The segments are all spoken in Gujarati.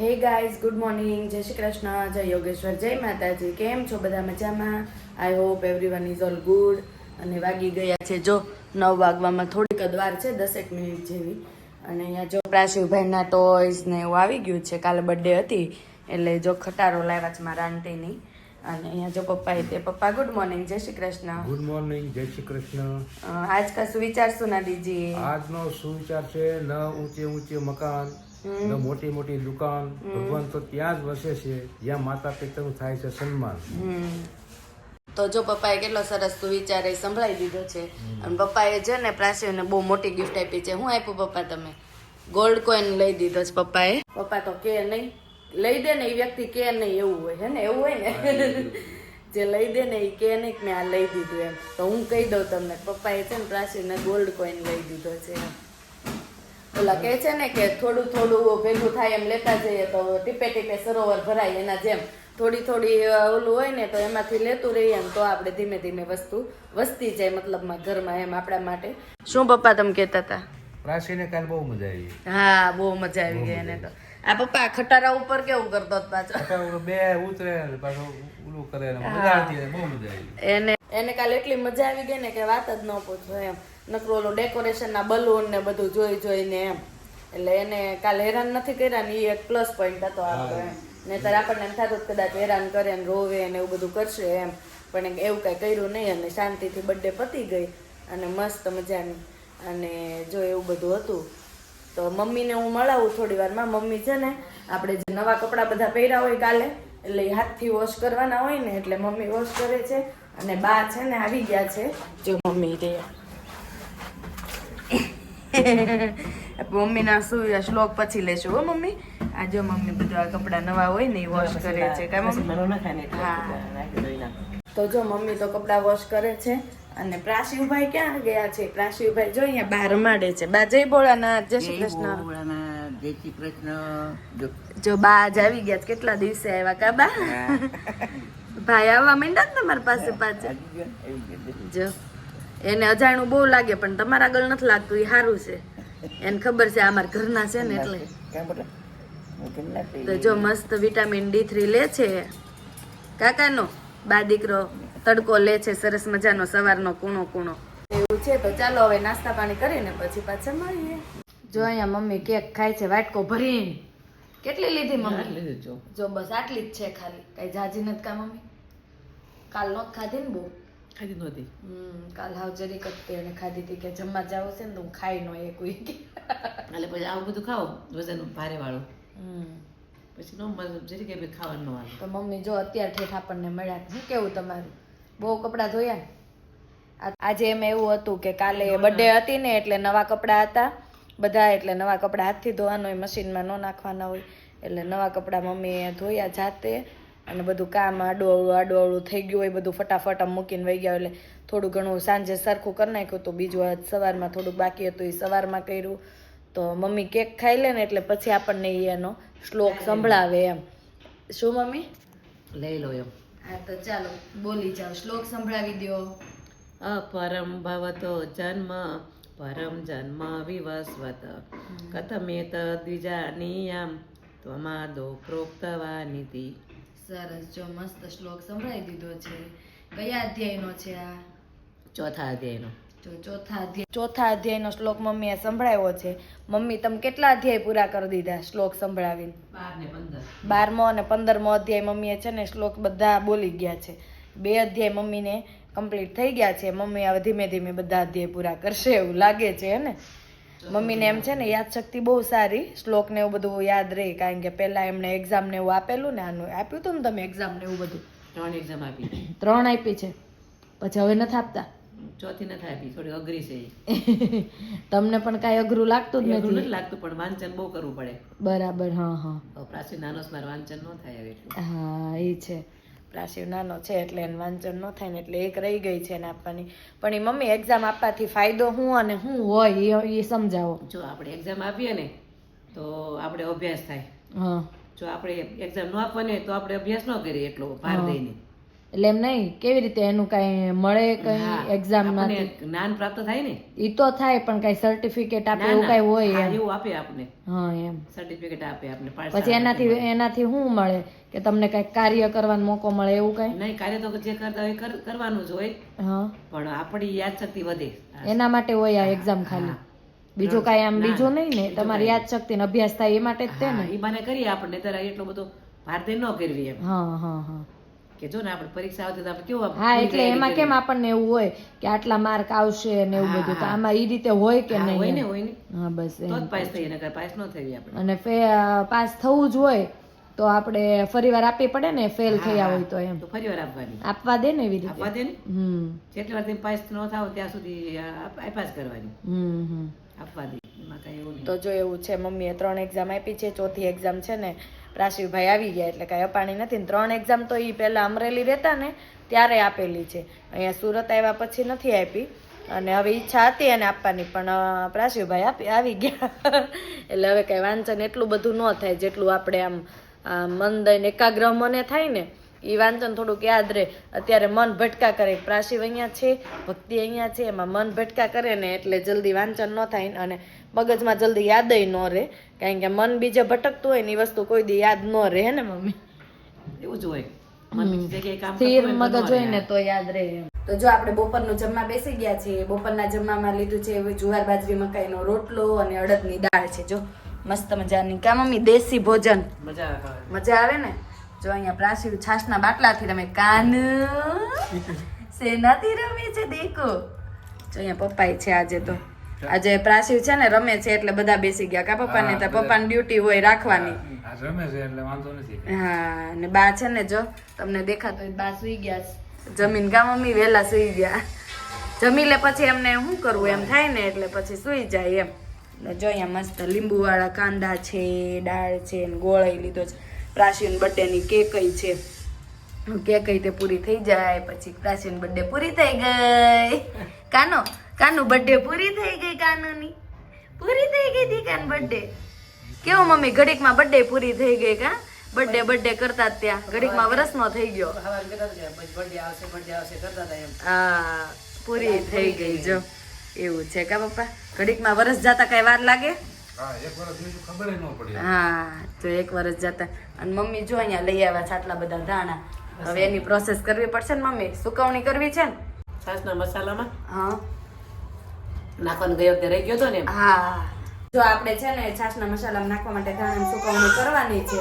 Hey guys good morning. જય શ્રી કૃષ્ણ જય યોગેશ્વર જય માતાજી. કેમ છો બધા મજામાં? I hope everyone is all good અને વાગી ગયા છે જો નવ વાગવામાં થોડીક જ વાર છે દસેક મિનિટ જેવી. અને અહીંયા જો પ્રાસીભાઈના ટોયસ ને એવું આવી ગયું છે કાલે બર્થડે હતી એટલે જો ખટારો લાવ્યા છે મારા આંટીની અને અહીંયા જો પપ્પાએ તે પપ્પા ગુડ મોર્નિંગ જય શ્રી કૃષ્ણ. ગુડ મોર્નિંગ જય શ્રી કૃષ્ણ. આજ કા શું વિચારશું ના દીજી આજનો સુવિચાર છે? ન ઊંચે ઊંચે મકાન મોટી મોટી દુકાન ભગવાન તો ત્યાં જ વસે છે જ્યાં માતા પિતાનું થાય છે સન્માન. તો જો પપ્પાએ કેટલો સરસ તું એ સંભળાવી દીધો છે. અને પપ્પાએ છે ને પ્રાસીઓને બહુ મોટી ગિફ્ટ આપી છે. હું આપ્યું પપ્પા તમે? ગોલ્ડ કોઈન લઈ દીધો છે પપ્પાએ. પપ્પા તો કે નહીં. લઈ દે ને એ વ્યક્તિ કે નહીં એવું હોય હે ને? એવું હોય ને? જે લઈ દે ને એ કે નહીં કે મેં આ લઈ દીધું એમ. તો હું કહી દઉં તમને પપ્પાએ છે ને પ્રાસીને ગોલ્ડ કોઈન લઈ દીધો છે એમ. ઓલા કહે છે ને કે થોડું થોડું ભેગું થાય એમ લેતા જઈએ તો ટીપે ટીપે સરોવર ભરાય એના જેમ. થોડી થોડી ઓલું હોય ને તો એમાંથી લેતું રહીએ તો આપણે ધીમે ધીમે વસ્તુ વસ્તી જાય મતલબમાં ઘરમાં એમ આપણા માટે. શું પપ્પા તમે કહેતા હતા? પ્રાચીને કાલ બહુ મજા આવી. હા બહુ મજા આવી ગઈ એને તો. આ પપ્પા ખટારા ઉપર કેવું કરતો હતો પાછો? બે ઉતરે પાછો પાછું ઓલું કરે મજા આવતી બહુ મજા આવી. એને એને કાલે એટલી મજા આવી ગઈ ને કે વાત જ ન પૂછો એમ. નકરું ઓલું ડેકોરેશનના બલૂન ને બધું જોઈ જોઈને એમ. એટલે એને કાલે હેરાન નથી કર્યા ને એ એક પ્લસ પોઈન્ટ હતો આપણો એમ નહીતર આપણને એમ થતું કદાચ હેરાન કરે ને રોવે ને એવું બધું કરશે એમ. પણ એવું કાંઈ કર્યું નહીં અને શાંતિથી બર્થડે પતી ગઈ અને મસ્ત મજાની. અને જો એવું બધું હતું તો મમ્મીને હું મળાવું થોડી વારમાં મમ્મી છે ને આપણે જે નવા કપડાં બધા પહેર્યા હોય કાલે એટલે એ હાથથી વોશ કરવાના હોય ને એટલે મમ્મી વોશ કરે છે. અને બા છે ને આવી ગયા છે જો મમ્મી રે મમ્મીના શું શ્લોક પછી લેશું હો મમ્મી. આ જો મમ્મી બધા કપડા નવા હોય ને એ વોશ કરે છે. કાં મમ્મી? તો જો મમ્મી તો કપડા વોશ કરે છે અને પ્રાશિવભાઈ ક્યાં ગયા છે? પ્રાશિવભાઈ જો અહીંયા બહાર રમાડે છે. બા જય ભોળાનાથ જય શ્રી કૃષ્ણ. જય શ્રી કૃષ્ણ. જો બા આજ આવી ગયા કેટલા દિવસે આવ્યા કા બા? ભાઈ આવવા માંડ્યા ને તમારી પાસે પાછા. જો. એને અજાણું બહુ લાગે પણ તમારા આગળ નથી લાગતું એ સારું છે. એને ખબર છે અમારા ઘરના છે ને એટલે? તો જો મસ્ત વિટામિન ડી થ્રી લે છે. કાકાનો બા દીકરો તડકો લે છે સરસ મજાનો સવારનો કૂણો કૂણો. એવું છે તો ચાલો હવે નાસ્તા પાણી કરીને પછી પાછા મળીએ. જો અહીંયા મમ્મી કેક ખાય છે વાટકો ભરીને. કેટલી લીધી મમ્મી. જો. બસ આટલી જ છે ખાલી. કઈ જાજી નથી કા મમ્મી? કાલ નો ખાધી ને બહુ? ખાધી નહોતી. કાલ હાવ જરીક જ તે એને ખાધી હતી કે જમવા જાવ છે ને તો હું ખાઈ નો એક વીક. એટલે પછી આવું બધું ખાઓ વજન ભારે વાળું. પછી નો મતલબ જરી કે ભાઈ ખાવાનું હાલે. તો મમ્મી જો અત્યારે ઠેઠ આપણને મળ્યા શું કેવું તમારું? બહુ કપડાં ધોયા? ને આજે એમ એવું હતું કે કાલે બર્થડે હતી ને એટલે નવા કપડાં હતા. બધા એટલે નવા કપડાં હાથથી ધોવાના હોય મશીનમાં ન નાખવાના હોય. એટલે નવા કપડાં મમ્મીએ ધોયા જાતે. અને બધું કામ આડું અવળું આડું અવળું થઈ ગયું હોય બધું ફટાફટ આમ મૂકીને વહી ગયા એટલે થોડું ઘણું સાંજે સરખું કરી નાખ્યું તો બીજું આજ સવારમાં થોડુંક બાકી હતું એ સવારમાં કર્યું. તો મમ્મી કેક ખાઈ લે ને એટલે પછી આપણને એનો શ્લોક સંભળાવે એમ. શું મમ્મી? લઈ લો એમ. હા તો ચાલો બોલી જાઓ. શ્લોક સંભળાવી દો અપરમ ભવતો જન્મ પરમ જન્મ વિવસ્વત. કથમેત દ્વિજાનીયામ ત્વમાદો પ્રોક્તવાનિતિ સરસ. જો મસ્ત શ્લોક સંભળાઈ દીધો છે. કયા અધ્યાયનો છે આ? ચોથા અધ્યાયનો. ચોથા અધ્યાય ચોથા અધ્યાયનો શ્લોક મમ્મીએ સંભળાવ્યો છે. મમ્મી તમે કેટલા અધ્યાય પૂરા કરી દીધા શ્લોક સંભળાવીને? બાર ને પંદર. બારમો અને પંદરમો અધ્યાય મમ્મીએ છે ને શ્લોક બધા બોલી ગયા છે. બે અધ્યાય મમ્મીને કમ્પ્લીટ થઈ ગયા છે. મમ્મી હવે ધીમે ધીમે બધા અધ્યાય પૂરા કરશે એવું લાગે છે હે ને? મમ્મીને એમ છે ને યાદશક્તિ બહુ સારી. શ્લોક ને એવું બધું યાદ રહે કારણ કે પહેલા એમણે એક્ઝામ ને એવું આપેલું ને આનું આપ્યું હતું ને તમે એક્ઝામ ને એવું બધું? ત્રણ એક્ઝામ આપી. ત્રણ આપી છે. પછી હવે નથી આપતા? ચોથી નથી આપી થોડી અઘરી છે. તમને પણ કાંઈ અઘરું લાગતું જ નથી. લાગતું પણ વાંચન બહુ કરવું પડે. બરાબર હા હા. પ્રાચીન નાનો સ્માર વાંચન ન થાય હા એ છે. પ્રાશિવ નાનો છે એટલે એને વાંચન ન થાય ને એટલે એક રહી ગઈ છે ને આપવાની. પણ એ મમ્મી એક્ઝામ આપવાથી ફાયદો શું અને શું હોય એ- સમજાવો. જો આપણે એક્ઝામ આપીએ ને તો આપણે અભ્યાસ થાય. હા. જો આપણે એક્ઝામ ન આપવાની તો આપણે અભ્યાસ ન કરીએ એટલો ભાર દઈને. એટલે એમ નહીં કેવી રીતે એનું કઈ મળે કઈ હા, એક્ઝામ આપણને જ્ઞાન પ્રાપ્ત થાય ને. એ તો થાય પણ કઈ સર્ટિફિકેટ આપે એવું. કઈ હોય એવું આપે આપને હા એમ. સર્ટિફિકેટ આપે આપને પછી એનાથી એનાથી શું મળે? કે તમને કઈ કાર્ય કરવાનો મોકો મળે એવું કઈ? નહીં કાર્ય તો જે કરતા હોય કરવાનું જ હોય. હા. પણ આપણી યાદશક્તિ વધે. એના માટે હોય આ એક્ઝામ ખાલી. બીજું કઈ આમ બીજું નહીં ને? તમારી યાદશક્તિ ને અભ્યાસ થાય એ માટે જ તે ને? એ બાને કરીએ આપણને ત્યારે એટલો બધો ભારતી ન કરવી એમ. હા હા હા. કે જો ને આપણે પરીક્ષા આવતી તો આપણે કેવું હા એટલે એમાં કેમ આપણને એવું હોય કે આટલા માર્ક આવશે ને એવું બધું તો આમાં એ રીતે હોય કે નહીં હોય ને હોય ને. હા બસ તો પાસ થઈ નકર પાસ ન થઈ આપણે. અને ફે પાસ થવું જ હોય તો આપણે ફરીવાર આપવી પડે ને ફેલ થયા હોય તો એમ. તો ફરીવાર આપવાની. આપવા દે ને એવી રીતે આપવા દે ને? હમ. જેટલી વાર તમે પાસ ન થાવ ત્યાં સુધી આપ્યા કરવાની. હમ હમ. આપવા દે એમાં કઈ એવું તો જો એવું છે મમ્મીએ ત્રણ એક્ઝામ આપી છે ચોથી એક્ઝામ છે ને પ્રાશિવભાઈ આવી ગયા એટલે કાંઈ અપાણી નથી. ત્રણ એક્ઝામ તો એ પહેલાં અમરેલી રહેતા ને ત્યારે આપેલી છે. અહીંયા સુરત આવ્યા પછી નથી આપી. અને હવે ઈચ્છા હતી એને આપવાની પણ અ, પ્રાશિવભાઈ આપી આવી ગયા. એટલે હવે કાંઈ વાંચન એટલું બધું ન થાય જેટલું આપણે આમ મન દઈને એકાગ્ર મને થાય ને એ વાંચન થોડુંક યાદ રહે. અત્યારે મન ભટકા કરે. પ્રાશિવ અહીંયા છે ભક્તિ અહીંયા છે એમાં મન ભટકા કરે ને એટલે જલ્દી વાંચન ન થાય. અને મગજમાં જલ્દી યાદય ન રહે. કારણ કે મન બીજે ભટકતું હોય ને એ વસ્તુ કોઈ દી યાદ ન રહે ને મમ્મી? એવું જ હોય. મન બીજી જગ્યાએ કામ સ્થિર તો મગજ હોય ને તો યાદ રહે. તો જો આપણે બપોરનું જમવા બેસી ગયા છીએ. બપોરના જમવામાં લીધું છે જુવાર બાજરી મકાઈનો રોટલો અને અડદની દાળ છે. જો મસ્ત મજાની. કા મમ્મી દેશી ભોજન? મજા આવે મજા આવે ને? જો અહીંયા પ્રાસી છાશના બાટલાથી રમે કાન સેનાથી રમે છે દેખો. જો અહીંયા પપ્પાય છે આજે તો. આજે પ્રાસીવ છે ને રમે છે એટલે બધા બેસી ગયા કા પપ્પાને તો પપ્પાની ડ્યુટી હોય રાખવાની. રમે છે એટલે વાંધો નથી. હા ને બા છે ને જો તમને દેખાતો હોય બા સુઈ ગયા છે. જમીન કા મમ્મી વેલા સુઈ ગયા. જમી લે પછી એમને શું કરવું એમ થાય ને એટલે પછી સુઈ જાય એમ. ને જો અહીંયા મસ્ત લીંબુ વાળા કાંદા છે દાળ છે ને ગોળાઈ લીધો છે. પ્રાચીન બર્થડેની કેકઈ છે. કેકઈ તે પૂરી થઈ જાય પછી પ્રાચીન બર્થડે પૂરી થઈ ગઈ. કાનો? કાનું બર્થડે પૂરી થઈ ગઈ કાનુની? પૂરી થઈ ગઈ હતી કાન બર્થડે કેવું મમ્મી ઘડીકમાં બર્થડે પૂરી થઈ ગઈ કા? બર્થડે બર્થડે કરતા ત્યાં. ઘડીકમાં વરસનો થઈ ગયો. હા પૂરી થઈ ગઈ જો. એવું છે કા પપ્પા? ઘડીકમાં વરસ જતા કઈ વાર લાગે? હા એક વર્ષ બીજું ખબર ન પડી. હા જો એક વર્ષ જતા. અને મમ્મી જો અહીંયા લઈ આવ્યા છે આટલા બધા ધાણા. હવે એની પ્રોસેસ કરવી પડશે ને મમ્મી? સુકવણી કરવી છે ને? છાશના મસાલામાં? હા. નાખવાનું ગયો વખતે રહી ગયો હતો ને. હા. જો આપણે છે ને છાશના મસાલામાં નાખવા માટે ધાણા સુકવણી કરવાની છે.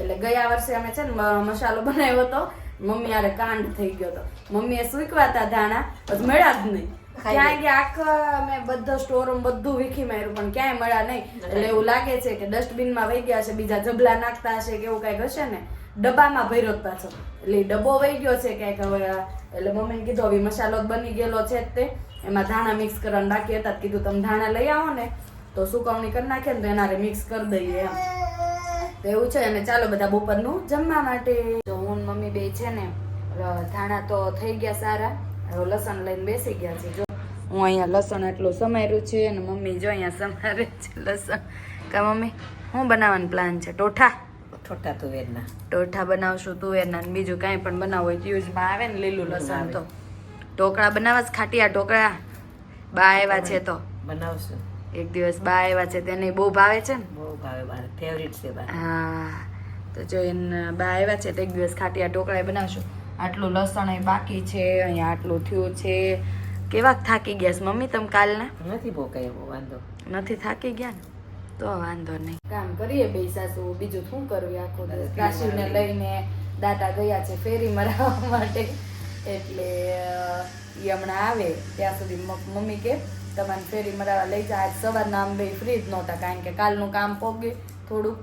એટલે ગયા વર્ષે અમે છે ને મસાલો બનાવ્યો હતો. મમ્મી આરે કાંડ થઈ ગયો હતો. મમ્મીએ સુકવાતા ધાણા, પછી મળ્યા જ નહીં. ક્યાંય ગયા આખા મેં બધો સ્ટોર બધું વીખી માર્યું પણ ક્યાંય મળ્યા નહીં. એટલે એવું લાગે છે કે ડસ્ટબિનમાં વહી ગયા છે બીજા જબલા નાખતા હશે કે એવું કંઈક હશે ને ડબ્બામાં ભર્યો જ પાછો. એટલે ડબ્બો વહી ગયો છે ક્યાંક હવે. એટલે મમ્મીને કીધું હવે મસાલો બની ગયેલો છે તે. એમાં ધાણા મિક્સ કરવાનું બાકી હતા કીધું તમે ધાણા લઈ આવો ને તો સુકવણી કરી નાખે ને તો એના મિક્સ કરી દઈએ એમ. તો એવું છે અને ચાલો બધા બપોરનું જમવા માટે. તો હું મમ્મી બે છે ને ધાણા તો થઈ ગયા સારા લસણ લઈને બેસી ગયા છે. હું અહીંયા લસણ આટલું સમાર્યું છે અને મમ્મી જો અહીંયા સમારે છે લસણ. કા મમ્મી શું બનાવવાનો પ્લાન છે? ટોઠા ઠોઠા તુવેરના. ટોઠા બનાવશું તુવેરના ને બીજું કાંઈ પણ બનાવવું હોય યુઝમાં આવે ને લીલું લસણ તો. ઢોકળા બનાવવા જ ખાટિયા ઢોકળા? બા આવ્યા છે તો. બનાવશું. એક દિવસ બા આવ્યા છે તેને બહુ ભાવે છે ને? બહુ ભાવે મારે ફેવરિટ છે હા. તો જો એને બા આવ્યા છે તો એક દિવસ ખાટિયા ઢોકળા બનાવશું. આટલું લસણ બાકી છે અહીંયા આટલું થયું છે. કેવા થાકી ગયા છે? મમ્મી તમે કાલના? નથી બહુ કઈ વાંધો. નથી થાકી ગયા ને? તો વાંધો નહીં. કામ કરીએ બે સાસુ બીજું શું કરવું આખો દિવસ? કાશીને લઈને દાદા ગયા છે ફેરી મરાવવા માટે. એટલે એ હમણાં આવે ત્યાં સુધી મમ્મી કે તમારે ફેરી મરાવવા લઈ જા. આજ સવારના આમ બે ફ્રી જ નહોતા કારણ કે કાલનું કામ પોગ્યું થોડુંક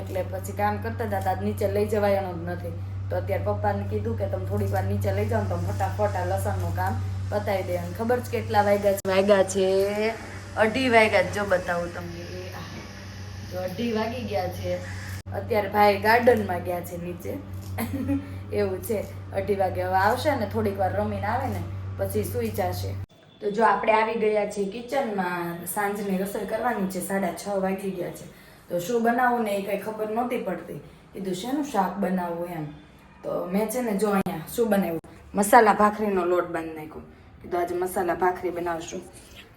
એટલે પછી કામ કરતા હતા આજ નીચે લઈ જવાયાનું જ નથી. તો અત્યારે પપ્પાને કીધું કે તમે થોડીક વાર નીચે લઈ જાઓ તો ફટાફટ આ લસણનું કામ પતાવી દે અને ખબર છે કેટલા વાગ્યા છે? વાગ્યા છે અઢી વાગ્યા. જો. બતાવું તમને જો અઢી વાગી ગયા છે. અત્યારે ભાઈ ગાર્ડનમાં ગયા છે નીચે. એવું છે. અઢી વાગે હવે આવશે ને થોડીક વાર રમીને આવે ને પછી સૂઈ જશે. તો જો આપણે આવી ગયા છીએ કિચનમાં સાંજની રસોઈ કરવાની છે. સાડા છ વાગી ગયા છે. તો શું બનાવવું ને એ કંઈ ખબર નહોતી પડતી. કીધું, શેનું શાક બનાવવું? એમ. તો મેં છે ને જો અહીંયા શું બનાવ્યું? મસાલા ભાખરીનો લોટ બાંધી નાખ્યો. કીધું આજે મસાલા ભાખરી બનાવશું.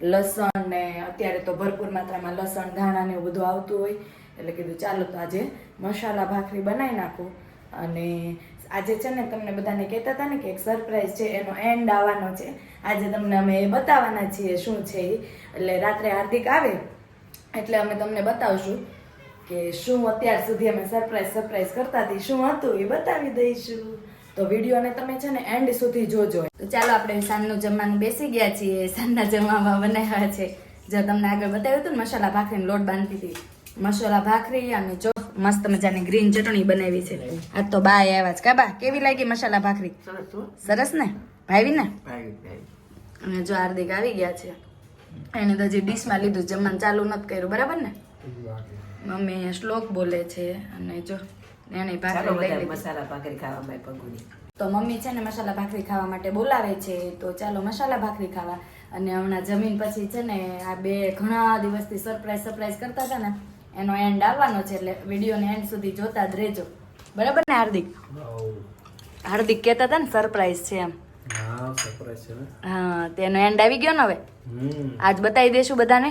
લસણ ને અત્યારે તો ભરપૂર માત્રામાં લસણ, ધાણા ને એવું બધું આવતું હોય. એટલે કીધું ચાલો તો આજે મસાલા ભાખરી બનાવી નાખું. અને આજે છે ને તમને બધાને કહેતા હતા ને કે એક સરપ્રાઈઝ છે, એનો એન્ડ આવવાનો છે. આજે તમને અમે એ બતાવવાના છીએ શું છે એ. એટલે રાત્રે હાર્દિક આવે, એટલે અમે તમને બતાવશું કે શું અત્યાર સુધી અમે સરપ્રાઈઝ સરપ્રાઈઝ કરતા હતી. શું હતું એ બતાવી દઈશું. તો વિડીયોને તમે છે ને એન્ડ સુધી જોજો. તો ચાલો આપણે સાંજનું જમવાનું બેસી ગયા છીએ. સાંજના જમવામાં બનાવ્યા છે. જો તમને આગળ બતાવ્યું હતું ને મસાલા ભાખરીનો લોટ બાંધી હતી. મસાલા ભાખરી અને જો મસ્ત મજાની ગ્રીન ચટણી બનાવી છે. આજ તો બા આવ્યા છે કા બા કેવી લાગી મસાલા ભાખરી? સરસ સરસ ને? ભાવી ને. અને જો હાર્દિક આવી ગયા છે. એને તો હજી ડીશમાં લીધું જમવાનું ચાલુ નથી કર્યું બરાબર ને? મમ્મી શ્લોક બોલે છે. અને જો એને ભાખરી લઈ લીધી. મસાલા ભાખરી ખાવા ભાઈ પગુડી તો મમ્મી છે ને મસાલા ભાખરી ખાવા માટે બોલાવે છે તો ચાલો મસાલા ભાખરી ખાવા. અને હમણાં જમીન પછી છે ને આ બે ઘણા દિવસથી સરપ્રાઈઝ સરપ્રાઈઝ કરતા હતા ને એનો એન્ડ આવવાનો છે એટલે વિડીયોને એન્ડ સુધી જોતા જ રહેજો. બરાબર ને હાર્દિક? હાર્દિક કહેતા હતા ને સરપ્રાઈઝ છે એમ. હા સરપ્રાઈઝ છે ને. હા તેનો એન્ડ આવી ગયો ને હવે? આજ બતાવી દેશું બધાને?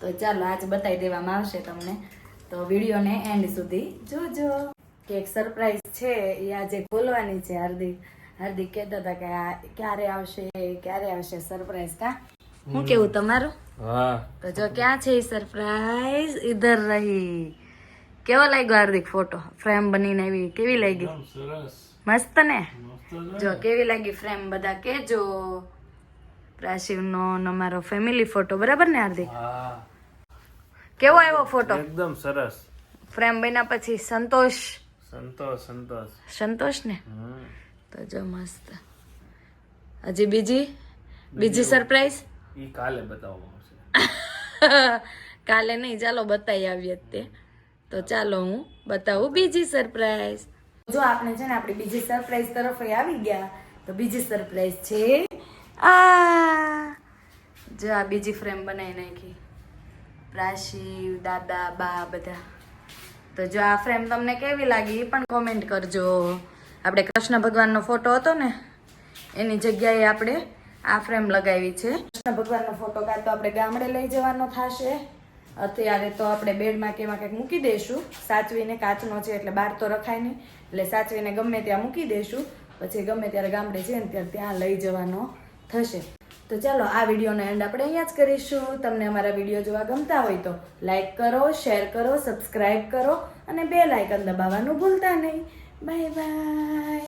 તો ચાલો આજ બતાવી દેવામાં આવશે તમને. તો વિડીયોને એન્ડ સુધી જોજો. કે એક સરપ્રાઈઝ છે એ આજે ખોલવાની છે. હાર્દિક હાર્દિક કહેતા હતા કે આ ક્યારે આવશે ક્યારે આવશે સરપ્રાઈઝ કા? હું કેવું તમારું? હા. તો જો ક્યાં છે એ સરપ્રાઈઝ ઇધર રહી. કેવો લાગ્યો હાર્દિક ફોટો ફ્રેમ બનીને એવી કેવી લાગી? મસ્ત ને? જો કેવી લાગી ફ્રેમ બધા કેજો પ્રાશિવનો ને અમારો ફેમિલી ફોટો બરાબર ને હાર્દિક? હા. કેવો આવ્યો ફોટો એકદમ સરસ. ફ્રેમ બન્યા પછી સંતોષ. સંતોષ સંતોષ. સંતોષ ને? તો જો મસ્ત. હજી બીજી? બીજી સરપ્રાઈઝ ઈ કાલે બતાવવામાં આવશે. કાલે નહીં ચાલો બતાવી આવીએ તે. તો ચાલો હું બતાવું બીજી સરપ્રાઈઝ જો આપણે છે ને આપણી બીજી સરપ્રાઈઝ તરફ આવી ગયા. તો બીજી સરપ્રાઈઝ છે આ. જો આ બીજી ફ્રેમ બનાવી નાખી. પ્રાશિવ દાદા, બા બધા. તો જો આ ફ્રેમ તમને કેવી લાગી એ પણ કોમેન્ટ કરજો. આપણે કૃષ્ણ ભગવાનનો ફોટો હતો ને, એની જગ્યાએ આપણે આ ફ્રેમ લગાવી છે. કૃષ્ણ ભગવાનનો ફોટો કાં તો આપણે ગામડે લઈ જવાનો થશે, અત્યારે તો આપણે બેડમાં કે એમાં કંઈક મૂકી દઈશું. સાચવીને કાચનો છે એટલે બહાર તો રખાય નહીં, એટલે સાચવીને ગમે ત્યાં મૂકી દઈશું. પછી ગમે ત્યારે ગામડે જઈએ ને ત્યારે ત્યાં લઈ જવાનો થશે. તો ચાલો આ વિડીયોનો એન્ડ આપણે અહીંયા જ કરીશું. તમને અમારા વીડિયો જોવા ગમતા હોય તો લાઇક કરો શેર કરો સબસ્ક્રાઈબ કરો અને બે લાઇકન દબાવવાનું ભૂલતા નહીં. Bye bye